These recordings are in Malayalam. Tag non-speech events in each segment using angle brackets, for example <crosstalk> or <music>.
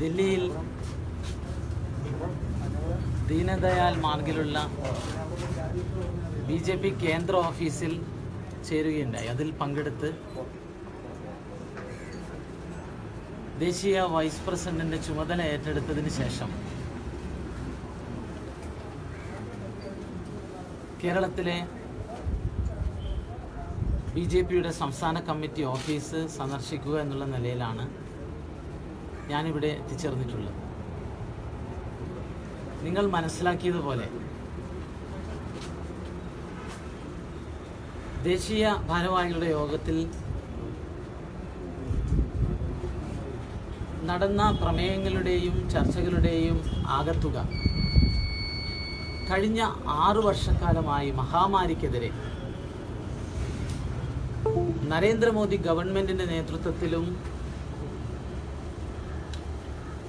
ദില്ലിയിൽ ദീനദയാൽ മാർഗിലുള്ള ബി ജെ പി കേന്ദ്ര ഓഫീസിൽ ചേരുകയുണ്ടായി. അതിൽ പങ്കെടുത്ത് ദേശീയ വൈസ് പ്രസിഡന്റിന്റെ ചുമതല ഏറ്റെടുത്തതിന് ശേഷം കേരളത്തിലെ ബി ജെ പിയുടെ സംസ്ഥാന കമ്മിറ്റി ഓഫീസ് സന്ദർശിക്കുക എന്നുള്ള നിലയിലാണ് ഞാനിവിടെ എത്തിച്ചേർന്നിട്ടുള്ളത്. നിങ്ങൾ മനസ്സിലാക്കിയതുപോലെ ദേശീയ ഭാരവാഹികളുടെ യോഗത്തിൽ നടന്ന പ്രമേയങ്ങളുടെയും ചർച്ചകളുടെയും ആകത്തുക കഴിഞ്ഞ ആറു വർഷക്കാലമായി മഹാമാരിക്കെതിരെ നരേന്ദ്രമോദി ഗവൺമെന്റിന്റെ നേതൃത്വത്തിലും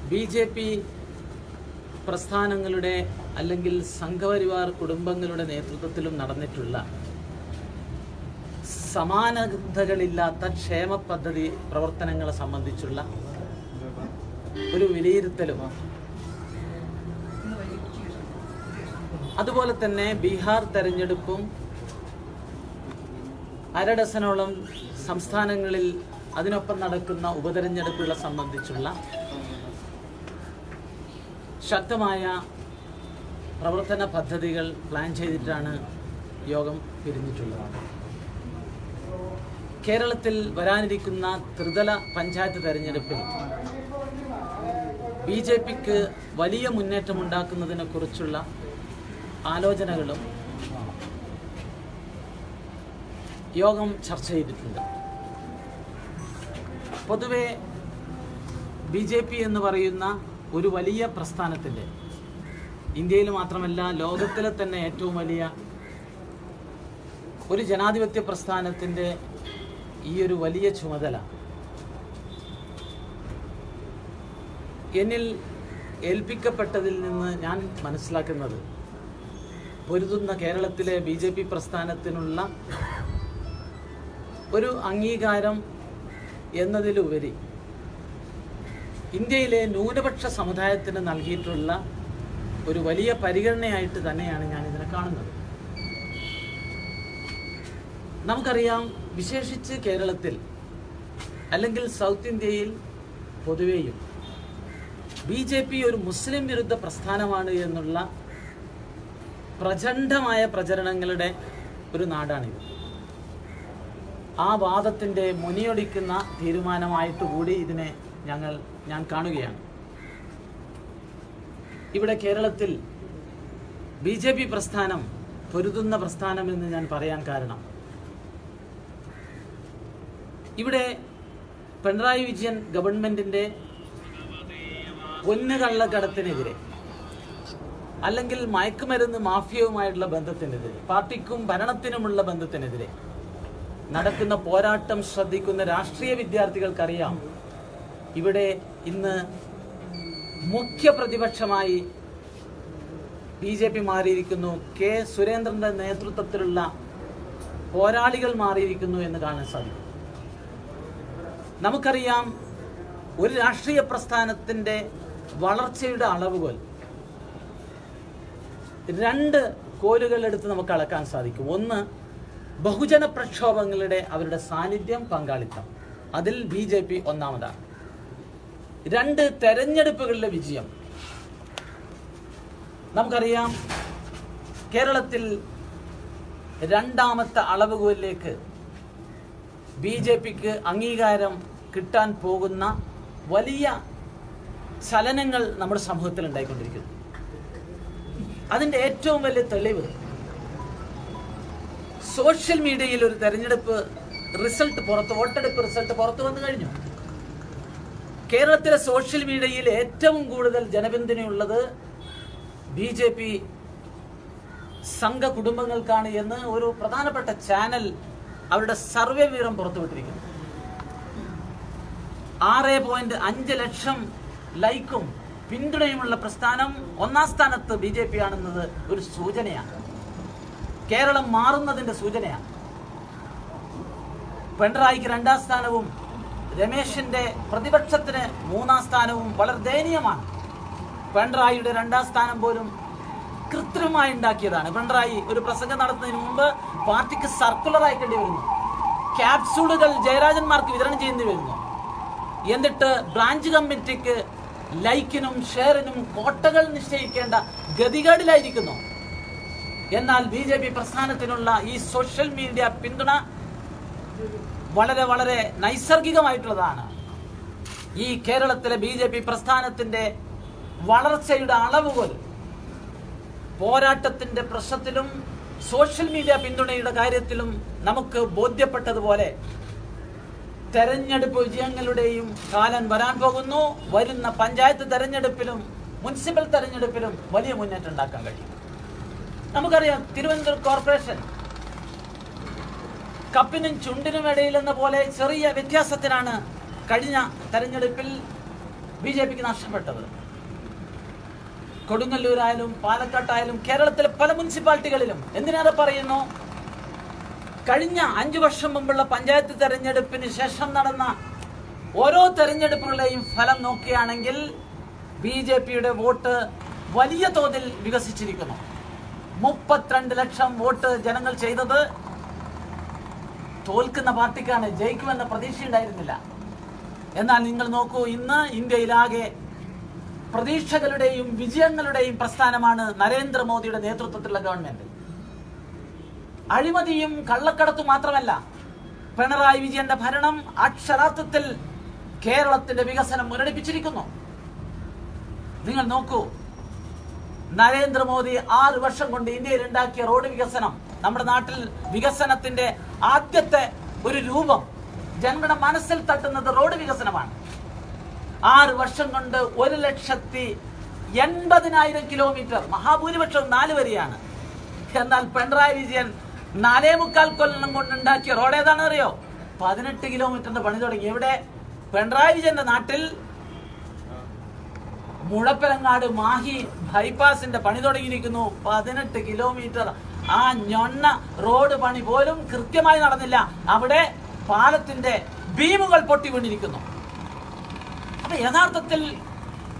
ബി ജെ പി പ്രസ്ഥാനങ്ങളുടെ അല്ലെങ്കിൽ സംഘപരിവാർ കുടുംബങ്ങളുടെ നേതൃത്വത്തിലും നടന്നിട്ടുള്ള സമാനതകളില്ലാത്ത ക്ഷേമ പദ്ധതി പ്രവർത്തനങ്ങളെ സംബന്ധിച്ചുള്ള ഒരു വിലയിരുത്തലും. അതുപോലെ തന്നെ ബീഹാർ തെരഞ്ഞെടുപ്പും അരഡസനോളം സംസ്ഥാനങ്ങളിൽ അതിനൊപ്പം നടക്കുന്ന ഉപതെരഞ്ഞെടുപ്പുകളെ സംബന്ധിച്ചുള്ള ശക്തമായ പ്രവർത്തന പദ്ധതികൾ പ്ലാൻ ചെയ്തിട്ടാണ് യോഗം പിരിഞ്ഞിട്ടുള്ളത്. കേരളത്തിൽ വരാനിരിക്കുന്ന ത്രിതല പഞ്ചായത്ത് തെരഞ്ഞെടുപ്പിൽ ബി ജെ പിക്ക് വലിയ മുന്നേറ്റമുണ്ടാക്കുന്നതിനെ കുറിച്ചുള്ള ആലോചനകളും യോഗം ചർച്ച ചെയ്തിട്ടുണ്ട്. പൊതുവെ ബി ജെ പി എന്ന് പറയുന്ന ഒരു വലിയ പ്രസ്ഥാനത്തിന്റെ ഇന്ത്യയിൽ മാത്രമല്ല ലോകത്തിലെ തന്നെ ഏറ്റവും വലിയ ഒരു ജനാധിപത്യ പ്രസ്ഥാനത്തിന്റെ ഈ ഒരു വലിയ ചുമതല. എന്നിൽ ഏൽപ്പിക്കപ്പെട്ടതിൽ നിന്ന് ഞാൻ മനസ്സിലാക്കുന്നത് പൊരുതുന്ന കേരളത്തിലെ ബി ജെ പി പ്രസ്ഥാനത്തിനുള്ള ഒരു അംഗീകാരം എന്നതിലുപരി ഇന്ത്യയിലെ ന്യൂനപക്ഷ സമുദായത്തിന് നൽകിയിട്ടുള്ള ഒരു വലിയ പരിഗണനയായിട്ട് തന്നെയാണ് ഞാൻ ഇതിനെ കാണുന്നത്. നമുക്കറിയാം വിശേഷിച്ച് കേരളത്തിൽ അല്ലെങ്കിൽ സൗത്ത് ഇന്ത്യയിൽ പൊതുവെയും ബി ജെ പി ഒരു മുസ്ലിം വിരുദ്ധ പ്രസ്ഥാനമാണ് എന്നുള്ള പ്രചണ്ഡമായ പ്രചരണങ്ങളുടെ ഒരു നാടാണിത്. ആ വാദത്തിന്റെ മുനിയൊടിക്കുന്ന തീരുമാനമായിട്ട് കൂടി ഇതിനെ ഞങ്ങൾ ഞാൻ കാണുകയാണ്. ഇവിടെ കേരളത്തിൽ ബി ജെ പി പ്രസ്ഥാനം പൊരുതുന്ന പ്രസ്ഥാനമെന്ന് ഞാൻ പറയാൻ കാരണം. ഇവിടെ പിണറായി വിജയൻ ഗവൺമെന്റിന്റെ പൊന്നുകള്ളക്കടത്തിനെതിരെ അല്ലെങ്കിൽ മയക്കുമരുന്ന് മാഫിയവുമായിട്ടുള്ള ബന്ധത്തിനെതിരെ പാർട്ടിക്കും ഭരണത്തിനുമുള്ള ബന്ധത്തിനെതിരെ നടക്കുന്ന പോരാട്ടം ശ്രദ്ധിക്കുന്ന രാഷ്ട്രീയ വിദ്യാർത്ഥികൾക്കറിയാം. ഇവിടെ ഇന്ന് മുഖ്യ പ്രതിപക്ഷമായി ബി ജെ പി മാറിയിരിക്കുന്നു. കെ സുരേന്ദ്രന്റെ നേതൃത്വത്തിലുള്ള പോരാളികൾ മാറിയിരിക്കുന്നു എന്ന് കാണാൻ സാധിക്കും. നമുക്കറിയാം ഒരു രാഷ്ട്രീയ പ്രസ്ഥാനത്തിന്റെ വളർച്ചയുടെ അളവുകൾ രണ്ട് കോലുകൾ എടുത്ത് നമുക്ക് അളക്കാൻ സാധിക്കും. ഒന്ന് ബഹുജന പ്രക്ഷോഭങ്ങളുടെ അവരുടെ സാന്നിധ്യം പങ്കാളിത്തം. അതിൽ ബി ജെ പി ഒന്നാമതാണ്. രണ്ട് തെരഞ്ഞെടുപ്പുകളിലെ വിജയം. നമുക്കറിയാം കേരളത്തിൽ രണ്ടാമത്തെ അളവുകോലിലേക്ക് ബി ജെ പിക്ക് അംഗീകാരം കിട്ടാൻ പോകുന്ന വലിയ ചലനങ്ങൾ നമ്മുടെ സമൂഹത്തിൽ ഉണ്ടായിക്കൊണ്ടിരിക്കുന്നു. അതിന്റെ ഏറ്റവും വലിയ തെളിവ് സോഷ്യൽ മീഡിയയിൽ ഒരു തെരഞ്ഞെടുപ്പ് റിസൾട്ട് പുറത്ത് വോട്ടെടുപ്പ് റിസൾട്ട് പുറത്തു വന്നു കഴിഞ്ഞു. കേരളത്തിലെ സോഷ്യൽ മീഡിയയിൽ ഏറ്റവും കൂടുതൽ ജനപിന്തുണയുള്ളത് ബി ജെ പി സംഘ കുടുംബങ്ങൾക്കാണ് എന്ന് ഒരു പ്രധാനപ്പെട്ട ചാനൽ അവരുടെ സർവേ വിവരം പുറത്തുവിട്ടിരിക്കുന്നു. ആറ് പോയിന്റ് അഞ്ച് ലക്ഷം ലൈക്കും പിന്തുണയുമുള്ള പ്രസ്ഥാനം ഒന്നാം സ്ഥാനത്ത് ബി ജെ പി ആണെന്നത് ഒരു സൂചനയാണ്. കേരളം മാറുന്നതിന്റെ സൂചനയാണ്. പിണറായിക്ക് രണ്ടാം സ്ഥാനവും രമേശിന്റെ പ്രതിപക്ഷത്തിന് മൂന്നാം സ്ഥാനവും വളരെ ദയനീയമാണ്. പിണറായിയുടെ രണ്ടാം സ്ഥാനം പോലും കൃത്രിമമായി ഉണ്ടാക്കിയതാണ്. പിണറായി ഒരു പ്രസംഗം നടത്തുന്നതിന് മുമ്പ് പാർട്ടിക്ക് സർക്കുലർ അയക്കേണ്ടി വരുന്നു. ക്യാപ്സൂളുകൾ ജയരാജന്മാർക്ക് വിതരണം ചെയ്യേണ്ടി വരുന്നു. എന്നിട്ട് ബ്രാഞ്ച് കമ്മിറ്റിക്ക് ലൈക്കിനും ഷെയറിനും കോട്ടകൾ നിശ്ചയിക്കേണ്ട ഗതികേടിലായിരിക്കുന്നു. എന്നാൽ ബി ജെ പി പ്രസ്ഥാനത്തിനുള്ള ഈ സോഷ്യൽ മീഡിയ പിന്തുണ വളരെ വളരെ നൈസർഗികമായിട്ടുള്ളതാണ്. ഈ കേരളത്തിലെ ബി ജെ പി പ്രസ്ഥാനത്തിന്റെ വളർച്ചയുടെ അളവുകൾ പോരാട്ടത്തിന്റെ പ്രശ്നത്തിലും സോഷ്യൽ മീഡിയ പിന്തുണയുടെ കാര്യത്തിലും നമുക്ക് ബോധ്യപ്പെട്ടതുപോലെ തെരഞ്ഞെടുപ്പ് വിജയങ്ങളുടെയും കാലം വരാൻ പോകുന്നു. വരുന്ന പഞ്ചായത്ത് തെരഞ്ഞെടുപ്പിലും മുനിസിപ്പൽ തെരഞ്ഞെടുപ്പിലും വലിയ മുന്നേറ്റം ഉണ്ടാക്കാൻ കഴിയും. നമുക്കറിയാം തിരുവനന്തപുരം കോർപ്പറേഷൻ കപ്പിനും ചുണ്ടിനും ഇടയിൽ എന്ന പോലെ ചെറിയ വ്യത്യാസത്തിനാണ് കഴിഞ്ഞ തെരഞ്ഞെടുപ്പിൽ ബി ജെ പിക്ക് നഷ്ടപ്പെട്ടത്. കൊടുങ്ങല്ലൂരായാലും പാലക്കാട്ടായാലും കേരളത്തിലെ പല മുനിസിപ്പാലിറ്റികളിലും എന്തിനേറെ പറയുന്നു? കഴിഞ്ഞ അഞ്ചു വർഷം മുമ്പുള്ള പഞ്ചായത്ത് തെരഞ്ഞെടുപ്പിന് ശേഷം നടന്ന ഓരോ തെരഞ്ഞെടുപ്പുകളുടെയും ഫലം നോക്കുകയാണെങ്കിൽ ബി ജെ പിയുടെ വോട്ട് വലിയ തോതിൽ വികസിച്ചിരിക്കുന്നു. മുപ്പത്തിരണ്ട് ലക്ഷം വോട്ട് ജനങ്ങൾ ചെയ്തത് തോൽക്കുന്ന പാർട്ടിക്കാണ് ജയിക്കുമെന്ന പ്രതീക്ഷയുണ്ടായിരുന്നില്ല. എന്നാൽ നിങ്ങൾ നോക്കൂ ഇന്ന് ഇന്ത്യയിലാകെ പ്രതീക്ഷകളുടെയും വിജയങ്ങളുടെയും പ്രസ്ഥാനമാണ് നരേന്ദ്രമോദിയുടെ നേതൃത്വത്തിലുള്ള ഗവൺമെന്റ്. അഴിമതിയും കള്ളക്കടത്തും മാത്രമല്ല പിണറായി വിജയന്റെ ഭരണം അക്ഷരാർത്ഥത്തിൽ കേരളത്തിന്റെ വികസനം മുരടിപ്പിച്ചിരിക്കുന്നു. നിങ്ങൾ നോക്കൂ നരേന്ദ്രമോദി ആറ് വർഷം കൊണ്ട് ഇന്ത്യയിൽ ഉണ്ടാക്കിയ റോഡ് വികസനം നമ്മുടെ നാട്ടിൽ വികസനത്തിന്റെ ആദ്യത്തെ ഒരു രൂപം ജനങ്ങളുടെ മനസ്സിൽ തട്ടുന്നത് റോഡ് വികസനമാണ്. ആറ് വർഷം കൊണ്ട് ഒരു ലക്ഷത്തി എൺപതിനായിരം കിലോമീറ്റർ മഹാഭൂരിപക്ഷം നാല് വരിയാണ്. എന്നാൽ പിണറായി വിജയൻ നാലേ മുക്കാൽ കൊല്ലം കൊണ്ട് ഉണ്ടാക്കിയ റോഡ് ഏതാണെന്ന് അറിയോ പതിനെട്ട് കിലോമീറ്ററിന്റെ പണി തുടങ്ങി. ഇവിടെ പിണറായി വിജയന്റെ നാട്ടിൽ മുഴപ്പിലങ്ങാട് മാഹി ബൈപ്പാസിന്റെ പണി തുടങ്ങിയിരിക്കുന്നു. പതിനെട്ട് കിലോമീറ്റർ ആ ഞൊണ്ണ റോഡ് പണി പോലും കൃത്യമായി നടന്നില്ല. അവിടെ പാലത്തിന്റെ ബീമുകൾ പൊട്ടി വീണിരിക്കുന്നു അപ്പൊ യഥാർത്ഥത്തിൽ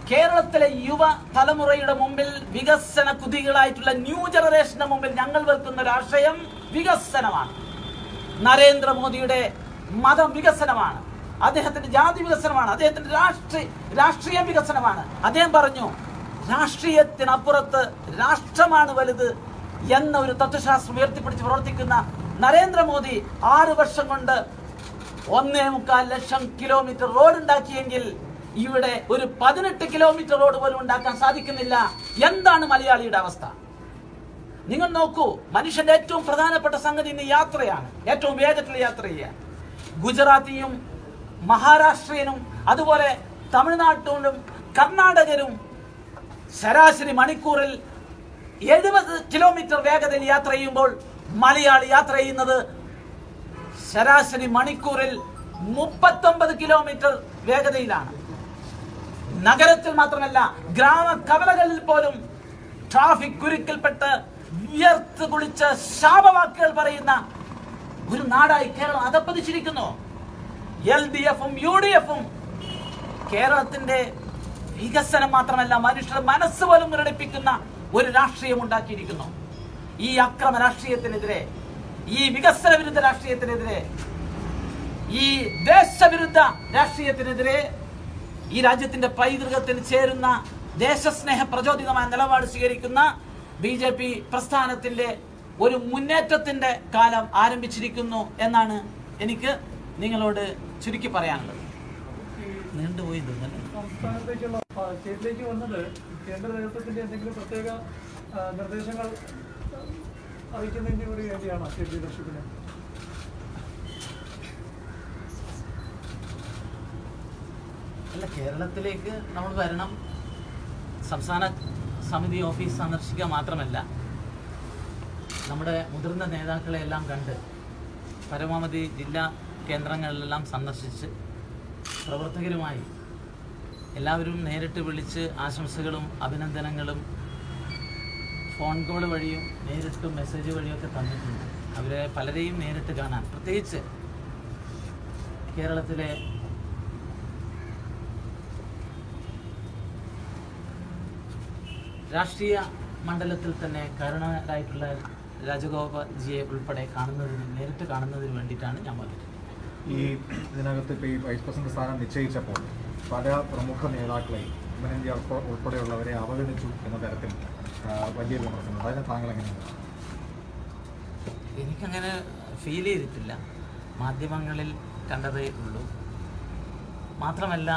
കേരളത്തിലെ യുവ തലമുറയുടെ മുമ്പിൽ വികസന കുതികളായിട്ടുള്ള ന്യൂ ജനറേഷന്റെ മുമ്പിൽ ഞങ്ങൾ വെക്കുന്ന ഒരു ആശയം വികസനമാണ്. നരേന്ദ്രമോദിയുടെ മതം വികസനമാണ്. അദ്ദേഹത്തിന്റെ ജാതി വികസനമാണ്. അദ്ദേഹത്തിന്റെ രാഷ്ട്രീയ രാഷ്ട്രീയ വികസനമാണ്. അദ്ദേഹം പറഞ്ഞു രാഷ്ട്രീയത്തിനപ്പുറത്ത് രാഷ്ട്രമാണ് വലുത് എന്ന ഒരു തത്വശാസ്ത്രം ഉയർത്തിപ്പിടിച്ച് പ്രവർത്തിക്കുന്ന നരേന്ദ്രമോദി ആറ് വർഷം കൊണ്ട് ഒന്നേ മുക്കാൽ ലക്ഷം കിലോമീറ്റർ റോഡ് ഉണ്ടാക്കിയെങ്കിൽ ഇവിടെ ഒരു പതിനെട്ട് കിലോമീറ്റർ റോഡ് പോലും ഉണ്ടാക്കാൻ സാധിക്കുന്നില്ല. എന്താണ് മലയാളിയുടെ അവസ്ഥ? നിങ്ങൾ നോക്കൂ മനുഷ്യന്റെ ഏറ്റവും പ്രധാനപ്പെട്ട സംഗതി ഇന്ന് യാത്രയാണ്. ഏറ്റവും വേഗത്തിൽ യാത്ര ചെയ്യുക ഗുജറാത്തിയും മഹാരാഷ്ട്രീയനും അതുപോലെ തമിഴ്നാട്ടിലും കർണാടകരും ശരാശരി മണിക്കൂറിൽ എഴുപത് കിലോമീറ്റർ വേഗതയിൽ യാത്ര ചെയ്യുമ്പോൾ മലയാളി യാത്ര ചെയ്യുന്നത് ശരാശരി മണിക്കൂറിൽ മുപ്പത്തൊമ്പത് കിലോമീറ്റർ വേഗതയിലാണ്. നഗരത്തിൽ മാത്രമല്ല ഗ്രാമ കവലകളിൽ പോലും ട്രാഫിക് കുരുക്കിൽപ്പെട്ട് വിയർത്ത് കുളിച്ച ശാപവാക്കുകൾ പറയുന്ന ഒരു നാടായി കേരളം അതപ്പതിച്ചിരിക്കുന്നു എൽ ഡി എഫും യു ഡി എഫും കേരളത്തിന്റെ വികസനം മാത്രമല്ല മനുഷ്യരുടെ മനസ്സ് പോലും മുരടിപ്പിക്കുന്ന ഒരു രാഷ്ട്രീയം ഉണ്ടാക്കിയിരിക്കുന്നു. ഈ അക്രമ രാഷ്ട്രീയത്തിനെതിരെ ഈ വികസന വിരുദ്ധ രാഷ്ട്രീയത്തിനെതിരെ ഈ ദേശവിരുദ്ധ രാഷ്ട്രീയത്തിനെതിരെ ഈ രാജ്യത്തിന്റെ പൈതൃകത്തിന് ചേരുന്ന ദേശസ്നേഹ പ്രചോദിതമായ നിലപാട് സ്വീകരിക്കുന്ന ബി ജെ പി പ്രസ്ഥാനത്തിന്റെ ഒരു മുന്നേറ്റത്തിന്റെ കാലം ആരംഭിച്ചിരിക്കുന്നു എന്നാണ് എനിക്ക് നിങ്ങളോട് ചുരുക്കി പറയാനുള്ളത്. നീണ്ടുപോയി സ്റ്റേറ്റിലേക്ക് വന്നത് കേന്ദ്ര നേതൃത്വത്തിന്റെ എന്തെങ്കിലും പ്രത്യേക നിർദ്ദേശങ്ങൾ അറിയിക്കുന്നതിന് കൂടി വേണ്ടിയാണോ സ്റ്റേറ്റ് ലീഡർഷിപ്പിന്. അല്ല കേരളത്തിലേക്ക് നമ്മൾ വരണം. സംസ്ഥാന സമിതി ഓഫീസ് സന്ദർശിക്കുക മാത്രമല്ല നമ്മുടെ മുതിർന്ന നേതാക്കളെ എല്ലാം കണ്ട് പരമാവധി ജില്ലാ കേന്ദ്രങ്ങളിലെല്ലാം സന്ദർശിച്ച് പ്രവർത്തകരുമായി എല്ലാവരും നേരിട്ട് വിളിച്ച് ആശംസകളും അഭിനന്ദനങ്ങളും ഫോൺ കോൾ വഴിയും നേരിട്ട് മെസ്സേജ് വഴിയൊക്കെ തന്നിട്ടുണ്ട്. അവരെ പലരെയും നേരിട്ട് കാണാൻ. പ്രത്യേകിച്ച് കേരളത്തിലെ രാഷ്ട്രീയ മണ്ഡലത്തിൽ തന്നെ കരുണരായിട്ടുള്ള രാജഗോപാൽജിയെ ഉൾപ്പെടെ കാണുന്നതിന് നേരിട്ട് കാണുന്നതിന് വേണ്ടിയിട്ടാണ് ഞാൻ പറഞ്ഞത് ഈ ഇതിനകത്ത് ഇപ്പോൾ ഈ വൈസ് പ്രസിഡന്റ് സ്ഥാനം നിശ്ചയിച്ചപ്പോൾ പല പ്രമുഖ നേതാക്കളെ ഉൾപ്പെ- ഉൾപ്പെടെയുള്ളവരെ അവഗണിച്ചു എന്ന തരത്തിൽ വലിയ വിമർശനം അതിനെ താങ്കൾ എങ്ങനെയാണ് എനിക്കങ്ങനെ ഫീൽ ചെയ്തിട്ടില്ല. മാധ്യമങ്ങളിൽ കണ്ടതേ ഉള്ളൂ. മാത്രമല്ല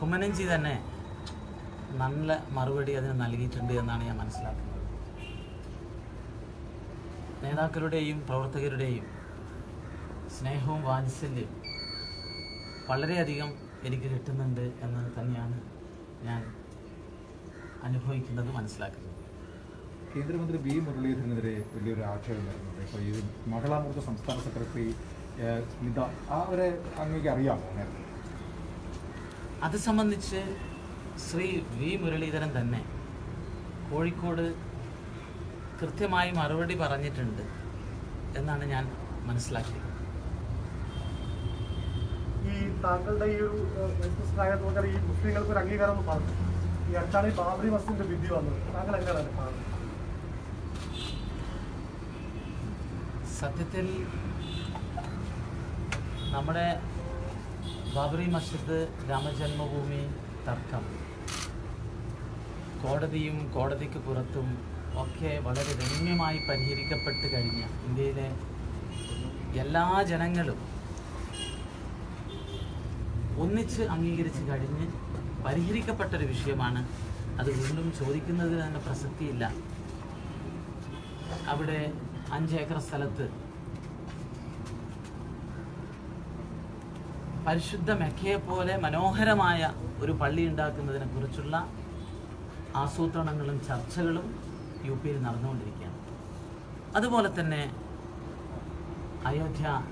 കുമ്മനഞ്ചി തന്നെ നല്ല മറുപടി അതിന് നൽകിയിട്ടുണ്ട് എന്നാണ് ഞാൻ മനസ്സിലാക്കുന്നത്. നേതാക്കളുടെയും പ്രവർത്തകരുടെയും സ്നേഹവും വാത്സല്യവും വളരെയധികം എനിക്ക് കിട്ടുന്നുണ്ട് എന്ന് തന്നെയാണ് ഞാൻ അനുഭവിക്കുന്നത് മനസ്സിലാക്കുന്നത്. കേന്ദ്രമന്ത്രി വി മുരളീധരനെതിരെ വലിയൊരു ആക്ഷേപം വരുന്നുണ്ട്. ഇപ്പോൾ ഈ മഹിളാമൂർത്ത സംസ്ഥാന സെക്രട്ടറി സ്മിത അവരെ അങ്ങേക്ക് അറിയാമോ നേരത്തെ? അത് സംബന്ധിച്ച് ശ്രീ വി മുരളീധരൻ തന്നെ കോഴിക്കോട് കൃത്യമായി മറുപടി പറഞ്ഞിട്ടുണ്ട് എന്നാണ് ഞാൻ മനസ്സിലാക്കിയത്. ഈ താങ്കളുടെ ഈ ഒരു നോക്കിയാൽ ഈ മുസ്ലിങ്ങൾക്ക് ഒരു അംഗീകാരം എന്ന് പറഞ്ഞു. ഈ അടുത്താണ് ഈ ബാബറി മസ്ജിദിന്റെ വിധി വന്നത്. താങ്കൾ എങ്ങനെയാണ് കാണുന്നത് സത്യത്തിൽ നമ്മുടെ ബാബറി മസ്ജിദ് രാമജന്മഭൂമി തർക്കം. കോടതിയും കോടതിക്ക് പുറത്തും ഒക്കെ വളരെ രമ്യമായി പരിഹരിക്കപ്പെട്ട് കഴിഞ്ഞ ഇന്ത്യയിലെ എല്ലാ ജനങ്ങളും ഒന്നിച്ച് അംഗീകരിച്ച് കഴിഞ്ഞ് പരിഹരിക്കപ്പെട്ടൊരു വിഷയമാണ് അത് വീണ്ടും ചോദിക്കുന്നതിന് തന്നെ പ്രസക്തിയില്ല. അവിടെ അഞ്ച് ഏക്കർ സ്ഥലത്ത് പരിശുദ്ധ മെക്കയെ പോലെ മനോഹരമായ ഒരു പള്ളി ഉണ്ടാക്കുന്നതിനെ കുറിച്ചുള്ള ആസൂത്രണങ്ങളും ചർച്ചകളും യു പിയിൽ നടന്നുകൊണ്ടിരിക്കുകയാണ്. അതുപോലെ തന്നെ അയോധ്യ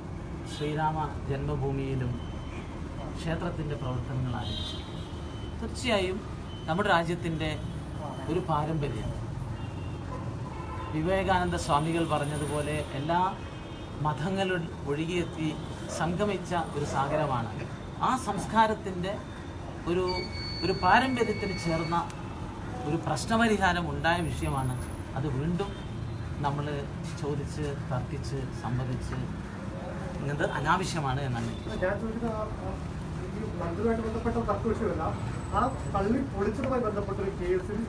ശ്രീരാമ ജന്മഭൂമിയിലും ക്ഷേത്രത്തിന്റെ പ്രവർത്തനങ്ങൾ ആരംഭിച്ചു തീർച്ചയായും നമ്മുടെ രാജ്യത്തിന്റെ ഒരു പാരമ്പര്യം. വിവേകാനന്ദ സ്വാമികൾ പറഞ്ഞതുപോലെ എല്ലാ മതങ്ങളും ഒഴുകിയെത്തി സംഗമിച്ച ഒരു സാഗരമാണ്. ആ സംസ്കാരത്തിന്റെ ഒരു ഒരു പാരമ്പര്യത്തിന് ചേർന്ന ഒരു പ്രശ്നപരിഹാരം ഉണ്ടായ വിഷയമാണ്. അത് വീണ്ടും നമ്മൾ ചോദിച്ച് തർക്കിച്ച് സംബന്ധിച്ച് ഇങ്ങനത് അനാവശ്യമാണ് എന്നാണ് മന്ത്രിയുമായിട്ട് ബന്ധപ്പെട്ട തർക്ക വിഷയമല്ല. ആ പള്ളി പൊളിച്ചതുമായി ബന്ധപ്പെട്ട ഒരു കേസിൽ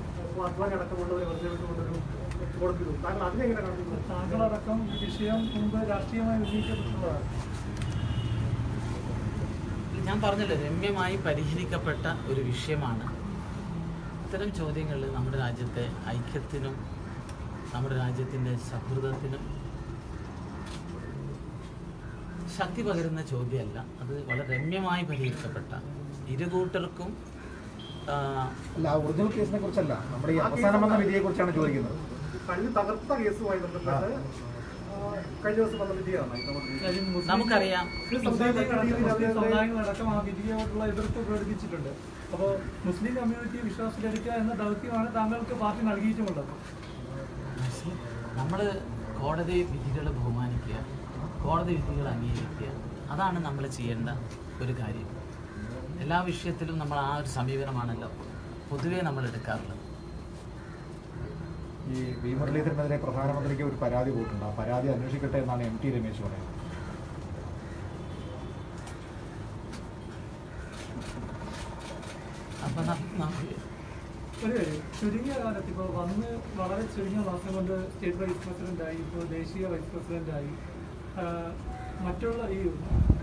അദ്വാനി അടക്കമുള്ളവരെ വെറുതെ വിട്ടുകൊണ്ടൊരു കോടതി കാരണം താങ്കൾ അതിനെങ്ങനെ കാണുന്നു താങ്കളടക്കം ഈ വിഷയം മുമ്പ് രാഷ്ട്രീയമായി ഉന്നയിക്കപ്പെട്ടിട്ടുള്ളതാണ് ഞാൻ പറഞ്ഞല്ലോ രമ്യമായി പരിഹരിക്കപ്പെട്ട ഒരു വിഷയമാണ്. ഇത്തരം ചോദ്യങ്ങളിൽ നമ്മുടെ രാജ്യത്തെ ഐക്യത്തിനും നമ്മുടെ രാജ്യത്തിന്റെ സൗഹൃദത്തിനും ശക്തി പകരുന്ന ചോദ്യമല്ല. അത് വളരെ രമ്യമായി പരിഹരിക്കപ്പെട്ട ഇരുകൂട്ടർക്കും ആ, അല്ല ഒറിജിനൽ കേസിനെ കുറിച്ചല്ല. നമ്മുടെ ഈ അവസാനം വന്ന വിധിയെ കുറിച്ചാണ് ചോദിക്കുന്നത്. കഴിഞ്ഞ തകർത്ത കേസുമായി ബന്ധപ്പെട്ട് കഴിഞ്ഞ ദിവസം വന്ന വിധിയാണ്. നമുക്കറിയാം. സമുദായങ്ങളടക്കം ആ വിധിയോടുള്ള എതിർപ്പ് പ്രകടിപ്പിച്ചിട്ടുണ്ട്. അപ്പോൾ മുസ്ലിം കമ്മ്യൂണിറ്റി വിശ്വാസത്തിലെടുക്കുക എന്ന ദൗത്യമാണ് താങ്കൾക്ക് പാർട്ടി നൽകിയിട്ടുമുള്ളത്. നമ്മൾ കോടതി വിധികൾ ബഹുമാനിക്കുക. കോടതി വിധികൾ അംഗീകരിക്കുക. അതാണ് നമ്മൾ ചെയ്യേണ്ട ഒരു കാര്യം. എല്ലാ വിഷയത്തിലും നമ്മൾ ആ ഒരു സമീപനമാണല്ലോ പൊതുവേ നമ്മൾ എടുക്കാറുള്ളത്. ഈ വി. മുരളീധരനെതിരെ പ്രധാനമന്ത്രിക്ക് ഒരു പരാതി പോയിട്ടുണ്ട്. ആ പരാതി അന്വേഷിക്കട്ടെ എന്നാണ് എം ടി രമേശ് പറയുന്നത്. അപ്പം ഒരു ചുരുങ്ങിയ കാലത്ത് ഇപ്പോൾ വന്ന് വളരെ ചുരുങ്ങിയ മാസം കൊണ്ട് സ്റ്റേറ്റ് വൈസ് പ്രസിഡന്റായി ഇപ്പോൾ ദേശീയ വൈസ് പ്രസിഡന്റായി മറ്റുള്ള ഈ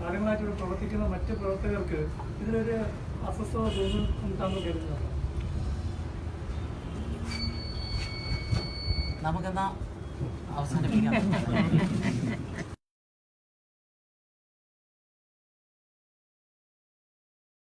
കാര്യങ്ങളായിട്ട് ഇവിടെ പ്രവർത്തിക്കുന്ന മറ്റ് പ്രവർത്തകർക്ക് ഇതിലൊരു അസ്വസ്ഥത തോന്നുന്നു കരുതുന്നത്? നമുക്കെന്നാ അവസാനിപ്പിക്കാം. <laughs>